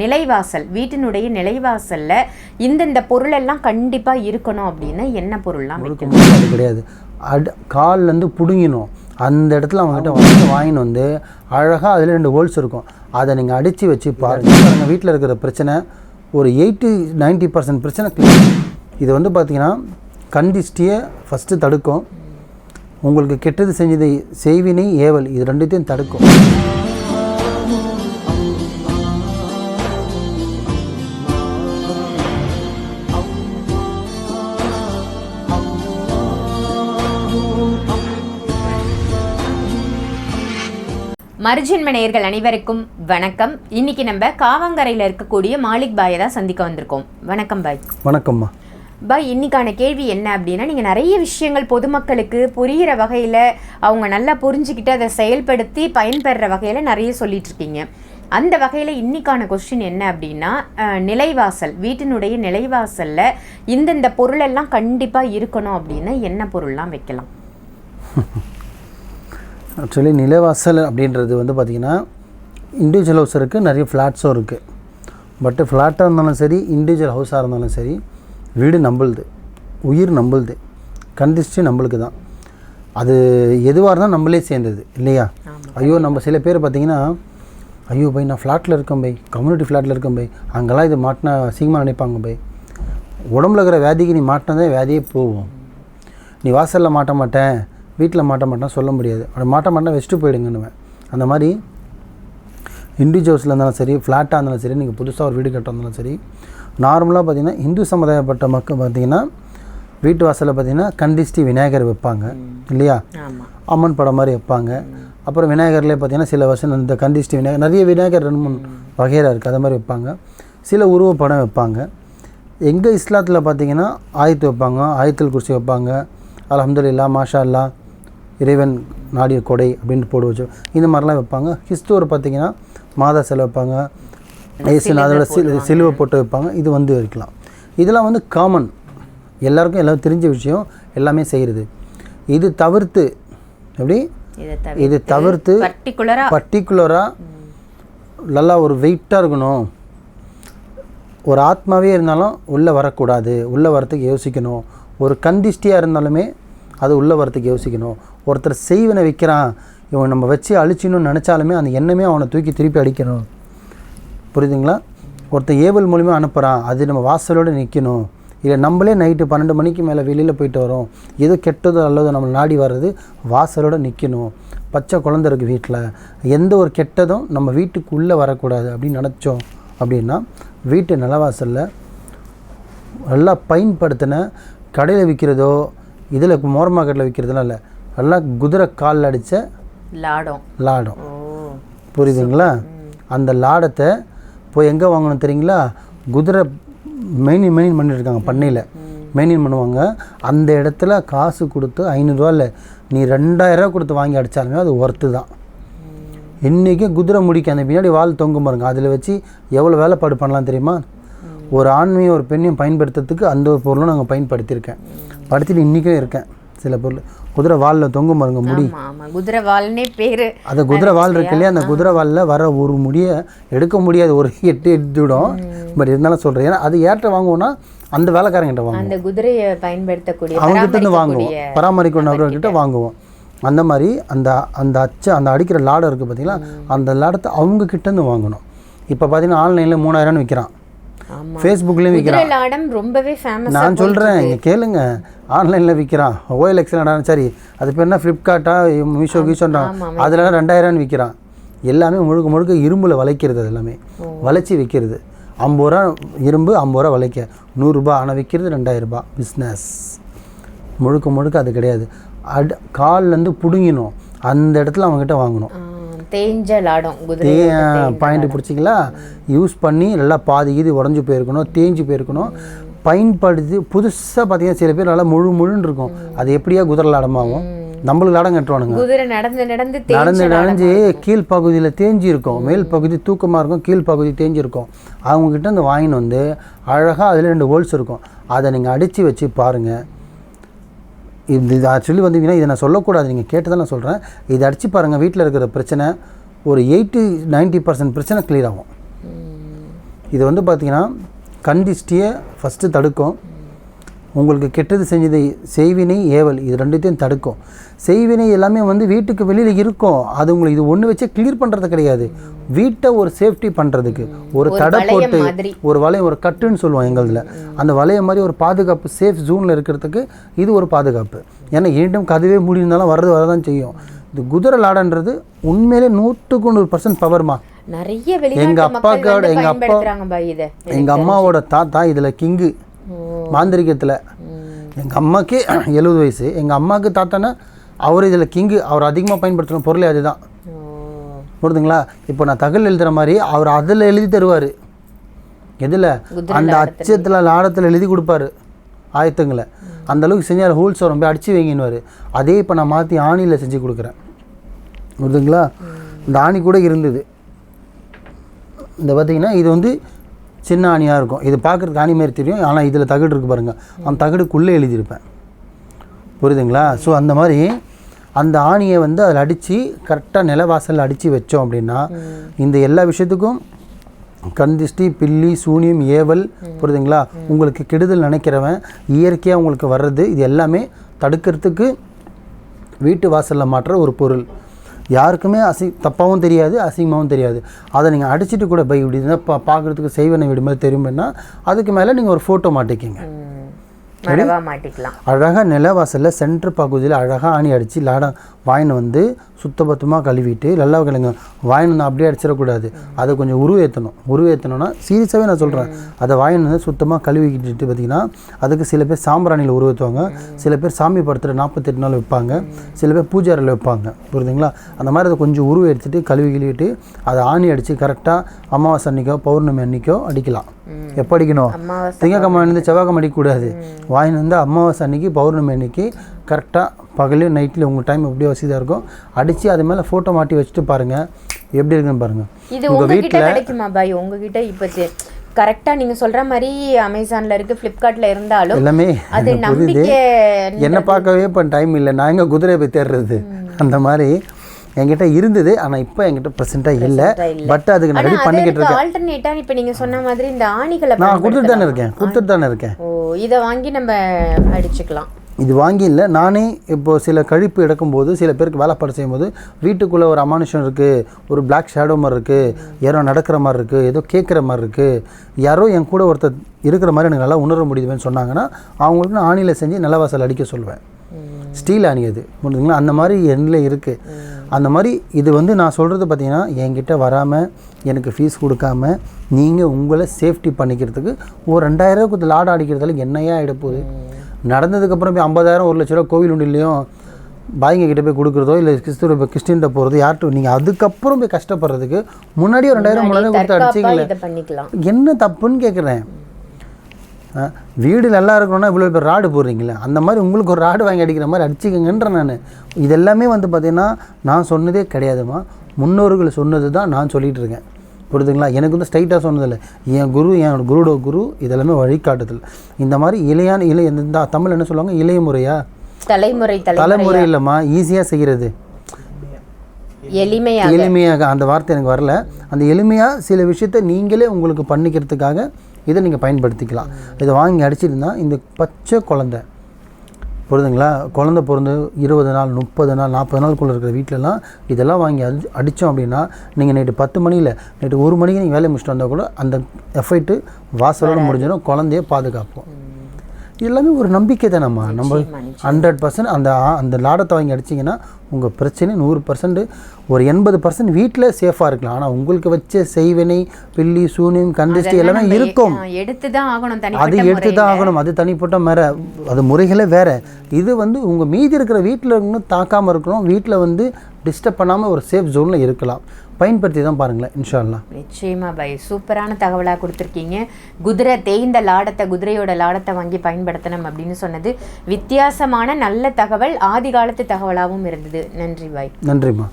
நிலைவாசல் வீட்டினுடைய நிலைவாசல்ல இந்தந்த பொருள் எல்லாம் கண்டிப்பா இருக்கணும் அப்படின்னா என்ன பொருள்லாம் கிடையாது. அட் கால்லேருந்து பிடுங்கினோம் அந்த இடத்துல அவங்ககிட்ட வந்து வாங்கின்னு வந்து அழகாக அதில் ரெண்டு ஹோல்ஸ் இருக்கும். அதை நீங்கள் அடித்து வச்சு பாருங்கள் பாருங்கள் வீட்டில் இருக்கிற பிரச்சனை ஒரு எயிட்டி 90% பர்சன்ட் பிரச்சனை. இது வந்து பார்த்தீங்கன்னா கண்டிஸ்டியை ஃபஸ்ட்டு தடுக்கும். உங்களுக்கு கெட்டது செஞ்சதை செய்வினை ஏவல் இது ரெண்டுத்தையும் தடுக்கும். மருஜன்ம நேயர்கள் அனைவருக்கும் வணக்கம். இன்னைக்கு நம்ம காவாங்கரையில இருக்கக்கூடிய மாலிக் பாயை தான் சந்திக்க வந்திருக்கோம். வணக்கம் பாய். வணக்கம்மா. பாய் இன்னைக்கான கேள்வி என்ன அப்படின்னா நீங்கள் நிறைய விஷயங்கள் பொதுமக்களுக்கு புரிகிற வகையில் அவங்க நல்லா புரிஞ்சுக்கிட்டு அதை செயல்படுத்தி பயன்பெறுற வகையில் நிறைய சொல்லிட்டு இருக்கீங்க. அந்த வகையில் இன்னைக்கான கொஸ்டின் என்ன அப்படின்னா நிலைவாசல் வீட்டினுடைய நிலைவாசலில் இந்தந்த பொருள் எல்லாம் கண்டிப்பாக இருக்கணும் அப்படின்னா என்ன பொருள்லாம் வைக்கலாம்? ஆக்சுவலி நிலவாசல் அப்படின்றது வந்து பார்த்திங்கன்னா இண்டிவிஜுவல் ஹவுஸ் இருக்குது நிறைய ஃப்ளாட்ஸும் இருக்குது பட்டு ஃப்ளாட்டாக இருந்தாலும் சரி இண்டிவிஜுவல் ஹவுஸாக இருந்தாலும் சரி வீடு நம்பளுது உயிர் நம்பளுது கண்டிஸ்டி நம்மளுக்கு தான். அது எதுவாக இருந்தால் நம்மளே சேர்ந்தது இல்லையா? ஐயோ நம்ம சில பேர் பார்த்தீங்கன்னா ஐயோ பை நான் ஃப்ளாட்டில் இருக்கேன் பை கம்யூனிட்டி ஃப்ளாட்டில் இருக்கேன் பை அங்கெல்லாம் இது மாட்டினா சீக்கிரமாக நினைப்பாங்க பை உடம்புல இருக்கிற வியாதிக்கு நீ மாட்டினதே வியாதியே போகும். நீ வாசலில் மாட்ட மாட்டேன் வீட்டில் மாட்ட மாட்டேன் சொல்ல முடியாது. அப்படி மாட்ட மாட்டேன் வச்சுட்டு போயிடுங்கன்னுவேன். அந்த மாதிரி இண்டிவிஜுவல்ஸில் இருந்தாலும் சரி ஃப்ளாட்டாக இருந்தாலும் சரி நீங்கள் புதுசாக ஒரு வீடு கட்ட இருந்தாலும் சரி நார்மலாக பார்த்தீங்கன்னா இந்து சமுதாயப்பட்ட மக்கள் பார்த்தீங்கன்னா வீட்டு வாசலில் பார்த்தீங்கன்னா கண்டிஸ்டி விநாயகர் வைப்பாங்க இல்லையா? அம்மன் படம் மாதிரி வைப்பாங்க. அப்புறம் விநாயகர்லேயே பார்த்தீங்கன்னா சில வருஷம் இந்த கண்டிஸ்டி விநாயகர் நிறைய விநாயகர் ரெண்டு மூணு வகையாக இருக்குது அது மாதிரி வைப்பாங்க. சில உருவ படம் வைப்பாங்க. எங்கள் இஸ்லாத்தில் பார்த்தீங்கன்னா ஆயத்து வைப்பாங்க ஆயத்தில் குர்சி வைப்பாங்க. அல்ஹம்துலில்லா மாஷா அல்லா இறைவன் நாடிய கொடை அப்படின்னு போட்டு வச்சு இந்த மாதிரிலாம் வைப்பாங்க. கிறிஸ்துவர் பார்த்தீங்கன்னா மாதா சிலை வைப்பாங்க. அதோட சிலு சிலுவை போட்டு வைப்பாங்க. இது வந்து இருக்கலாம் இதெல்லாம் வந்து காமன் எல்லாருக்கும் எல்லாம் தெரிஞ்ச விஷயம். எல்லாமே செய்கிறது இது தவிர்த்து எப்படி? இதை இது தவிர்த்து பர்டிகுலராக பர்டிகுலராக நல்லா ஒரு வெயிட்டாக இருக்கணும். ஒரு ஆத்மாவே இருந்தாலும் உள்ளே வரக்கூடாது. உள்ளே வரத்துக்கு யோசிக்கணும். ஒரு கந்திஷ்டியாக இருந்தாலுமே அது உள்ளே வரத்துக்கு யோசிக்கணும். ஒருத்தர் செய்வனை வைக்கிறான் இவன் நம்ம வச்சு அழிச்சின்னு நினச்சாலுமே அந்த எண்ணமே அவனை தூக்கி திருப்பி அடிக்கணும். புரியுதுங்களா? ஒருத்தர் ஏவல் மூலிமா அனுப்புகிறான் அது நம்ம வாசலோடு நிற்கணும் இல்லை நம்மளே நைட்டு பன்னெண்டு மணிக்கு மேலே வெளியில் போயிட்டு வரோம் ஏதோ கெட்டதோ அல்லதோ நம்ம நாடி வர்றது வாசலோடு நிற்கணும் பச்சை குழந்தை இருக்குது வீட்டில் எந்த ஒரு கெட்டதும் நம்ம வீட்டுக்குள்ளே வரக்கூடாது அப்படின்னு நினச்சோம் அப்படின்னா வீட்டு நிலவாசலில் நல்லா பயன்படுத்தின கடையில் விற்கிறதோ இதில் மோர் மார்க்கெட்டில் விற்கிறதுலாம் இல்லை நல்லா குதிரை காலில் அடித்த லாடம். லாடம். புரியுதுங்களா? அந்த லாடத்தை போய் எங்கே வாங்கணும் தெரியுங்களா? குதிரை மெயின்டைன் மெயின்டைன் பண்ணியிருக்காங்க பண்ணையில். மெயின்டைன் பண்ணுவாங்க. அந்த இடத்துல காசு கொடுத்து ஐநூறுரூவா நீ ரெண்டாயிரரூவா கொடுத்து வாங்கி அடித்தாலுமே அது ஒர்த்து தான். இன்றைக்கி குதிரை முடிக்க அந்த பின்னாடி வால் தொங்கும் பாருங்க. அதில் வச்சு எவ்வளோ வேலைப்பாடு பண்ணலாம் தெரியுமா? ஒரு ஆண்மையும் ஒரு பெண்ணையும் பயன்படுத்துறதுக்கு அந்த ஒரு பொருளும் நாங்கள் பயன்படுத்தியிருக்கேன். படுத்திட்டு இன்றைக்கும் இருக்கேன். சில பொருள். குதிரை வாலில் தொங்கும் பாருங்க முடி. குதிரை வால்னே பேரு. அந்த குதிரை வால் இருக்கு இல்லையா? அந்த குதிரை வாலில் வர ஒரு முடியை எடுக்க முடியாது. ஒரு எட்டு எடுத்துடும் பட் இருந்தாலும் சொல்கிறேன் ஏன்னா அது ஏற்ற வாங்குவோம்னா அந்த வேலைக்காரங்கிட்ட வாங்குவோம். அந்த குதிரையை பயன்படுத்தக்கூடிய அவங்ககிட்ட இருந்து வாங்குவோம். பராமரிக்கிற நபர்கிட்ட வாங்குவோம். அந்த மாதிரி அந்த அந்த அச்சை அந்த அடிக்கிற லாடம் இருக்குது பார்த்தீங்களா அந்த லாடத்தை அவங்க கிட்ட இருந்து வாங்கணும். இப்போ பார்த்தீங்கன்னா ஆன்லைனில் மூணாயிரம்னு விற்கிறான் ஃபேஸ்புக்லேயும் விற்கிறான் ரொம்பவே ஃபேமஸ் நான் சொல்கிறேன் இங்கே கேளுங்க. ஆன்லைனில் விற்கிறான் ஓஎல் எக்ஸல் சரி அது பேர் என்ன? ஃப்ளிப்கார்ட்டா மீஷோ கீஷோன்றான் அதில் ரெண்டாயிரம்னு விற்கிறான் எல்லாமே முழுக்க முழுக்க இரும்பில் வளைக்கிறது அது எல்லாமே வளைச்சி விற்கிறது ஐம்பது ரூபா இரும்பு ஐம்பது ரூபா வளைக்க. நூறுரூபா ஆனால் விற்கிறது ரெண்டாயிரரூபா பிஸ்னஸ் முழுக்க முழுக்க அது கிடையாது. அட் கால்லேருந்து பிடுங்கினோம். அந்த இடத்துல அவங்ககிட்ட வாங்கணும் தேஞ்ச லாடம் குதிரை பாயிண்ட் பிடிச்சிங்களா? யூஸ் பண்ணி நல்லா பாதி கீதி உடஞ்சி போயிருக்கணும் தேஞ்சு போயிருக்கணும். பயன்படுத்தி புதுசாக பார்த்தீங்கன்னா சில பேர் நல்லா முழு முழுன்னு இருக்கும். அது எப்படியா குதிரை லாடமாகும் நம்மளுக்கு லாடம் கட்டுவானுங்க. குதிரை நடந்து நடந்து நடந்து நடந்து கீழ் பகுதியில் தேஞ்சி இருக்கும். மேல் பகுதி தூக்கமாக இருக்கும் கீழ் பகுதி தேஞ்சி இருக்கும். அவங்கக்கிட்ட அந்த வாங்கின்னு வந்து அழகாக அதில் ரெண்டு ஹோல்ஸ் இருக்கும். அதை நீங்கள் அடித்து வச்சு பாருங்கள் இது ஆக்சுவலி வந்து இதை நான் சொல்லக்கூடாது. நீங்கள் கேட்டு நான் சொல்கிறேன் இதை அடித்து பாருங்கள் வீட்டில் இருக்கிற பிரச்சனை ஒரு எயிட்டி 90% பர்சன்ட் பிரச்சனை clear ஆகும். இது வந்து பார்த்திங்கன்னா கண் திஷ்டியை ஃபஸ்ட்டு தடுக்கும். உங்களுக்கு கெட்டது செஞ்சது செய்வினை ஏவல் இது ரெண்டுத்தையும் தடுக்கும். செய்வினை எல்லாமே வந்து வீட்டுக்கு வெளியில் இருக்கும். அது உங்களுக்கு இது ஒன்று வச்சே கிளியர் பண்ணுறது கிடையாது. வீட்டை ஒரு சேஃப்டி பண்ணுறதுக்கு ஒரு தடை போட்டு. ஒரு வளையம் ஒரு கட்டுன்னு சொல்லுவோம் எங்களதில். அந்த வளையம் மாதிரி ஒரு பாதுகாப்பு சேஃப் ஜோனில் இருக்கிறதுக்கு இது ஒரு பாதுகாப்பு. ஏன்னா ஏண்டும் கதவே மூடியிருந்தாலும் வர்றது வரதான் செய்யும். இது குதிரை லாடன்றது உண்மையிலே நூற்றுக்கு நூறு பர்சன்ட் பவர்மா நிறைய எங்க வெளிநாட்டு மக்கள் அப்பாக்கோட- வந்து எங்க அப்பா- எங்கள் அம்மாவோட தாத்தா இதில் கிங்கு மாந்திரிகத்தில். எங்கள் அம்மாக்கே எழுபது வயசு. எங்கள் அம்மாவுக்கு தாத்தானா அவர் இதில் கிங்கு அவர் அதிகமாக பயன்படுத்துகிற பொருளே அதுதான். ஓ. புரியுதுங்களா? இப்போ நான் தகவல் எழுதுகிற மாதிரி அவர் அதில் எழுதி தருவார். எதில்? அந்த அச்சத்தில் லாடத்தில் எழுதி கொடுப்பாரு. ஆயத்தங்களை. அந்த அளவுக்கு செஞ்சால் ஹோல்ஸ் வரும் போய் அடிச்சு வைங்கன்னுவார். அதே இப்போ நான் மாற்றி ஆணியில் செஞ்சு கொடுக்குறேன். புரியுதுங்களா? இந்த ஆணி கூட இருந்தது. இந்த பார்த்தீங்கன்னா இது வந்து சின்ன ஆணியாக இருக்கும். இது பார்க்குறதுக்கு ஆணி மாதிரி தெரியும். ஆனால் இதில் தகடு இருக்கு பாருங்கள் அந்த தகடுக்குள்ளே எழுதியிருப்பேன். புரியுதுங்களா? ஸோ அந்த மாதிரி அந்த ஆணியை வந்து அதில் அடித்து கரெக்டாக நிலவாசலில் அடித்து வச்சோம் அப்படின்னா இந்த எல்லா விஷயத்துக்கும் கண் திஷ்டி பில்லி சூனியம் ஏவல் புரியுதுங்களா? உங்களுக்கு கெடுதல் நினைக்கிறவன் இயற்கையாக உங்களுக்கு வர்றது இது எல்லாமே தடுக்கிறதுக்கு வீட்டு வாசலில் மாட்டுற ஒரு பொருள். யாருக்குமே அசி தப்பாகவும் தெரியாது அசிங்கமாகவும் தெரியாது. அதை நீங்கள் அடிச்சிட்டு கூட பை இப்படி இருந்தால் பா பார்க்குறதுக்கு செய்வனை வீடு மாதிரி தெரியும்னா அதுக்கு மேலே நீங்கள் ஒரு ஃபோட்டோ மாட்டிக்கிங்க. அழகாக நிலவாசலில் சென்டர் பகுதியில் அழகாக ஆணி அடித்து லாடம் வாயின் வந்து சுத்தபத்தமாக கழுவிட்டு நல்லா கிழங்கு வாயின் அப்படியே அடிச்சிடக்கூடாது. அதை கொஞ்சம் உருவேற்றணும் உருவேற்றணும்னா சீரியஸாகவே நான் சொல்கிறேன் அதை வாயின் வந்து சுத்தமாக கழுவிக்கிட்டு பார்த்தீங்கன்னா அதுக்கு சில பேர் சாம்பிராணியில் உருவேற்றுவாங்க சில பேர் சாமி படுத்துகிற நாற்பத்தெட்டு நாள் வைப்பாங்க. சில பேர் பூஜை அறையில் வைப்பாங்க. புரியுதுங்களா? அந்த மாதிரி அதை கொஞ்சம் உருவ எடுத்துட்டு கழுவி கழுவிட்டு அதை ஆணி அடித்து கரெக்டாக அமாவாசை அன்னைக்கோ பௌர்ணமி அன்னைக்கோ அடிக்கலாம். எப்போ அடிக்கணும்? திங்கக்கிழமை செவ்வாய்க்கிழமை அடிக்கக்கூடாது. வாயின் வந்து அமாவாசை அன்னைக்கு பௌர்ணமி அன்னைக்கு கரெக்டாக பகலையும் நைட்டில் உங்கள் டைம் எப்படி வசதியாக இருக்கும் அடித்து அது மேலே ஃபோட்டோ மாட்டி வச்சுட்டு பாருங்கள் எப்படி இருக்குன்னு பாருங்கள் இது உங்ககிட்ட கிடைக்குமா பாய்? உங்ககிட்ட இப்போ கரெக்டா நீங்க சொல்ற மாதிரி அமேசான்ல இருக்கு பிளிப்கார்ட்ல இருந்தாலும் எல்லாமே அது நம்பிக்கை என்னை பார்க்கவே இப்போ டைம் இல்லை. நான் எங்கே குதிரை போய் தேடுறது? அந்த மாதிரி என்கிட்ட இருந்தது. ஆனால் இப்போ என்கிட்ட ப்ரெசென்ட்டாக இல்லை. பட் அதுக்கு நான் ரெடி பண்ணிக்கிட்டு இருக்கேன். ஆல்டர்னேட்டா இப்ப நீங்க சொன்ன மாதிரி இந்த ஆணிகளை நான் கொடுத்துட்டு தானே இருக்கேன். கொடுத்துட்டு தானே இருக்கேன். ஓ இத வாங்கி நம்ம அடிச்சுக்கலாம். இது வாங்கி இல்லை. நானே இப்போ சில கழிப்பு எடுக்கும்போது சில பேருக்கு வேலைப்பாடு செய்யும்போது வீட்டுக்குள்ளே ஒரு அமானுஷம் இருக்குது ஒரு Black ஷேடோ மாதிரி இருக்குது யாரோ நடக்கிற மாதிரி இருக்குது ஏதோ கேட்குற மாதிரி இருக்குது யாரோ என் கூட ஒருத்தர் இருக்கிற மாதிரி எனக்கு நல்லா உணர முடியுதுன்னு சொன்னாங்கன்னா அவங்களுக்கு நான் ஆணியில் செஞ்சு நிலவாசல் அடிக்க சொல்லுவேன். ஸ்டீல் ஆணி அது. முடிஞ்சுங்களா அந்த மாதிரி எண்ணில் இருக்குது அந்த மாதிரி இது வந்து நான் சொல்கிறது பார்த்தீங்கன்னா என்கிட்ட வராமல் எனக்கு ஃபீஸ் கொடுக்காம நீங்கள் உங்களை சேஃப்டி பண்ணிக்கிறதுக்கு ஒரு ரெண்டாயிரம் கொடுத்து லாடம் அடிக்கிறதால என்னையா ஆகிட போகுது? நடந்ததுக்கப்புறம் போய் ஐம்பதாயிரம் ஒரு லட்ச ரூபா கோவில் உண்டிலையும் பாய்ங்க கிட்ட போய் கொடுக்குறதோ இல்லை கிறிஸ்துவ இப்போ கிறிஸ்டின்ட்ட போகிறதோ யார்கிட்ட நீங்கள் அதுக்கப்புறம் போய் கஷ்டப்படுறதுக்கு முன்னாடியே ஒரு ரெண்டாயிரம் மூணாயிரம் கொடுத்து அடிச்சிங்களே. என்ன தப்புன்னு கேட்குறேன் வீடு நல்லா இருக்கணும்னா இவ்வளோ பேர் ராடு போடுறீங்களே. அந்த மாதிரி உங்களுக்கு ஒரு ராடு வாங்கி அடிக்கிற மாதிரி அடிச்சுக்கங்கன்றேன் நான். இதெல்லாமே வந்து பார்த்தீங்கன்னா நான் சொன்னதே கிடையாதுமா. முன்னோர்கள் சொன்னது தான் நான் சொல்லிகிட்டு இருக்கேன். புரியுதுங்களா எனக்கு வந்து ஸ்ட்ரைட்டாக சொன்னதில்லை. என் குரு என் குருடோ குரு இதெல்லாமே வழிகாட்டுதல். இந்த மாதிரி இளையான இளைய இந்த தமிழ் என்ன சொல்லுவாங்க? இளைய முறையா தலைமுறை தலை தலைமுறை இல்லைம்மா. ஈஸியாக செய்கிறது எளிமையா எளிமையாக. அந்த வார்த்தை எனக்கு வரல. அந்த எளிமையாக சில விஷயத்தை நீங்களே உங்களுக்கு பண்ணிக்கிறதுக்காக இதை நீங்கள் பயன்படுத்திக்கலாம். இதை வாங்கி அடிச்சிருந்தா இந்த பச்சை குழந்தை புரியுதுங்களா குழந்தை பிறந்து இருபது நாள் முப்பது நாள் நாற்பது நாளுக்குள்ளே இருக்கிற வீட்டிலலாம் இதெல்லாம் வாங்கி அடி அடித்தோம் அப்படின்னா நீங்கள் நைட்டு பத்து மணியில் நைட்டு ஒரு மணிக்கு நீங்கள் வேலையை முடிச்சுட்டு வந்தால் கூட அந்த எஃபைட்டு வாசலோடு முடிஞ்சிடும் குழந்தைய பாதுகாப்போம். எல்லாமே ஒரு நம்பிக்கை தானம்மா நம்ம. ஹண்ட்ரட் பர்சன்ட் அந்த அந்த லாடத்தை வாங்கி அடிச்சிங்கன்னா உங்கள் பிரச்சனை நூறு பர்சன்ட் ஒரு எண்பது பர்சன்ட் வீட்டில் சேஃபாக இருக்கலாம். ஆனால் உங்களுக்கு வச்ச செய்வினை பில்லி சூனியம் கண்டிஸ்டி எல்லாமே இருக்கும். எடுத்து தான் ஆகணும் அது எடுத்து தான் ஆகணும். அது தனிப்பட்ட மேற அது முறைகளே வேற. இது வந்து உங்கள் மீதி இருக்கிற வீட்டில் இருக்கணும் தாக்காமல் இருக்கணும். வீட்டில் வந்து டிஸ்டர்ப் பண்ணாமல் ஒரு சேஃப் ஜோனில் இருக்கலாம். பயன்படுத்தி தான் பாருங்களேன் இன்ஷா அல்லாஹ் நிச்சயமா பை சூப்பரான தகவலாக கொடுத்துருக்கீங்க. குதிரை தேய்ந்த லாடத்தை குதிரையோட லாடத்தை வாங்கி பயன்படுத்தணும் அப்படின்னு சொன்னது வித்தியாசமான நல்ல தகவல் ஆதி காலத்து தகவலாகவும் இருந்தது. நன்றி பாய். நன்றிம்மா.